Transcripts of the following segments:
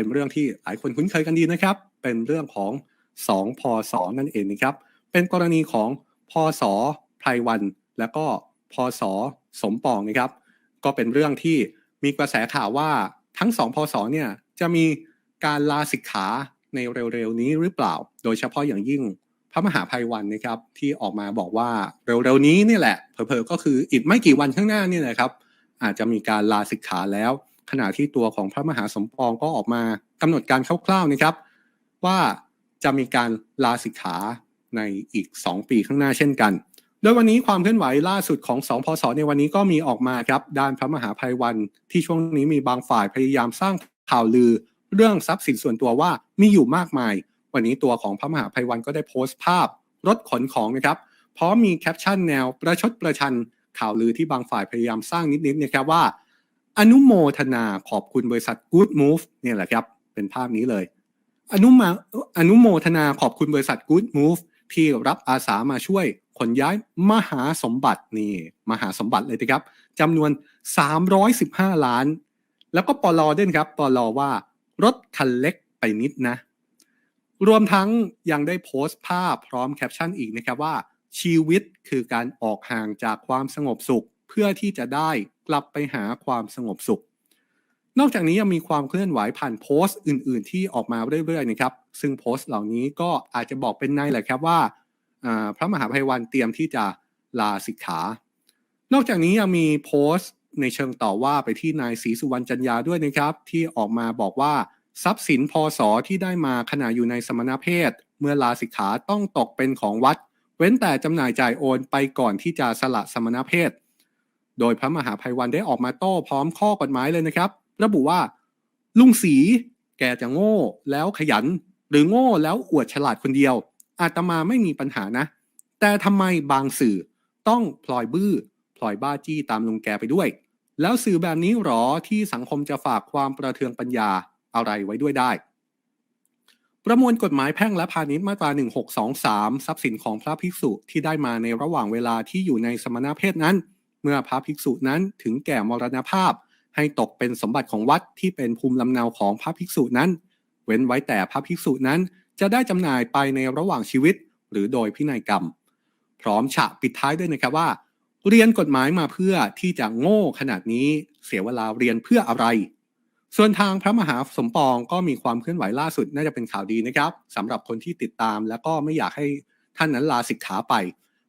เป็นเรื่องที่หลายคนคุ้นเคยกันดีนะครับ เป็นเรื่องของ 2 พศนั่นเองนะครับ เป็นกรณีของพศไพรวัน และก็พศสมปองนะครับ ก็เป็นเรื่องที่มีกระแสข่าวว่าทั้งสองพศเนี่ยจะมีการลาสิกขาในเร็วๆนี้หรือเปล่า โดยเฉพาะอย่างยิ่งพระมหาภัยวันนะครับที่ออกมาบอกว่าเร็วๆนี้นี่แหละเผลอๆก็คืออีกไม่กี่วันข้างหน้านี่แหละครับ อาจจะมีการลาสิกขาแล้ว ขณะที่ตัวของพระมหาสมปองก็ออกมากำหนดการคร่าวๆนะครับ ว่าจะมีการลาสิกขาในอีก 2 ปีข้างหน้าเช่นกันโดยวันนี้ความเคลื่อนไหวล่าสุดของสองพศในวันนี้ก็มีออกมาครับด้านพระมหาภัยวันที่ช่วงนี้มีบางฝ่ายพยายามสร้างข่าวลือ เรื่องทรัพย์สินส่วนตัวว่ามีอยู่มากมาย วันนี้ตัวของพระมหาภัยวันก็ได้โพสต์ภาพรถขนของนะครับพร้อมมีแคปชั่นแนวประชดประชันข่าวลือที่บางฝ่ายพยายามสร้างนิดๆนะครับว่า อนุโมทนาขอบคุณบริษัท Good Move เนี่ยแหละครับ เป็นภาพนี้เลย อนุมาอนุโมทนาขอบคุณบริษัท Good Move ที่รับอาสามาช่วยขนย้ายมหาสมบัตินี่มหาสมบัติเลยนะครับจำนวน 315 ล้าน แล้วก็ปลอด้วยนครับปลอว่ารถคันเล็กไปนิดนะ รวมทั้งยังได้โพสต์ภาพพร้อมแคปชั่นอีกนะครับว่าชีวิตคือการออกห่างจากความสงบสุขเพื่อที่จะได้ กลับไปหาความสงบสุข นอกจากนี้ยังมีความเคลื่อนไหวผ่านโพสต์อื่น ๆ ที่ออกมาเรื่อยๆนะครับ ซึ่งโพสต์เหล่านี้ก็อาจจะบอกเป็นในแหละครับว่าพระมหาภัยวันเตรียมที่จะลาสิกขา นอกจากนี้ยังมีโพสต์ในเชิงต่อว่าไปที่นายศรีสุวรรณจันยาด้วยนะครับ ที่ออกมาบอกว่าทรัพย์สินพศที่ได้มาขณะอยู่ในสมณเพศ เมื่อลาสิกขาต้องตกเป็นของวัด เว้นแต่จำหน่ายจ่ายโอนไปก่อนที่จะสละสมณเพศ โดยพระมหาภัยวันได้ออกมาโต้พร้อมข้อกฎหมายเลยนะครับ ระบุว่า ลุงศรีแกจะโง่แล้วขยัน หรือโง่แล้วอวดฉลาดคนเดียว อาตมาไม่มีปัญหานะ แต่ทำไมบางสื่อต้องพลอยบื้อพลอยบ้าจี้ตามลุงแกไปด้วย แล้วสื่อแบบนี้หรอที่สังคมจะฝากความประเทืองปัญญาอะไรไว้ด้วยได้ ประมวลกฎหมายแพ่งและพาณิชย์มาตรา 1623 ทรัพย์สินของพระภิกษุที่ได้มาในระหว่างเวลาที่อยู่ในสมณเพศนั้น เมื่อพระภิกษุนั้นถึงแก่มรณภาพ ให้ตกเป็นสมบัติของวัดที่เป็นภูมิลำเนาของพระภิกษุนั้น เว้นไว้แต่พระภิกษุนั้นจะได้จำหน่ายไปในระหว่างชีวิต หรือโดยพินัยกรรม พร้อมฉะปิดท้ายด้วยนะครับว่า เรียนกฎหมายมาเพื่อที่จะโง่ขนาดนี้เสียเวลาเรียนเพื่ออะไร ส่วนทางพระมหาสมปองก็มีความเคลื่อนไหวล่าสุดน่าจะเป็นข่าวดีนะครับสำหรับคนที่ติดตามแล้วก็ไม่อยากให้ท่านนั้นลาสิกขาไป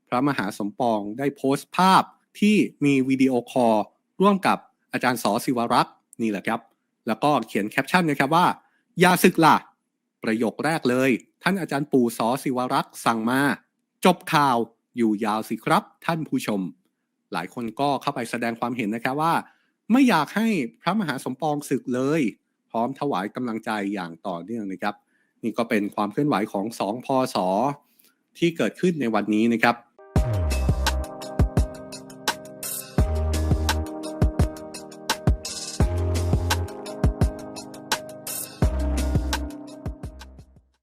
พระมหาสมปองได้โพสต์ภาพ ที่มีวิดีโอคอลร่วมกับอาจารย์สอศิวรักษ์นี่แหละครับ แล้วก็เขียนแคปชั่นนะครับว่า อย่าศึกล่ะ ประโยคแรกเลย ท่านอาจารย์ปู่สอศิวรักษ์สั่งมา จบข่าวอยู่ยาวสิครับ ท่านผู้ชม หลายคนก็เข้าไปแสดงความเห็นนะครับว่า ไม่อยากให้พระมหาสมปองศึกเลย พร้อมถวายกำลังใจอย่างต่อเนื่องนะครับ นี่ก็เป็นความเคลื่อนไหวของสองพศที่เกิดขึ้นในวันนี้นะครับ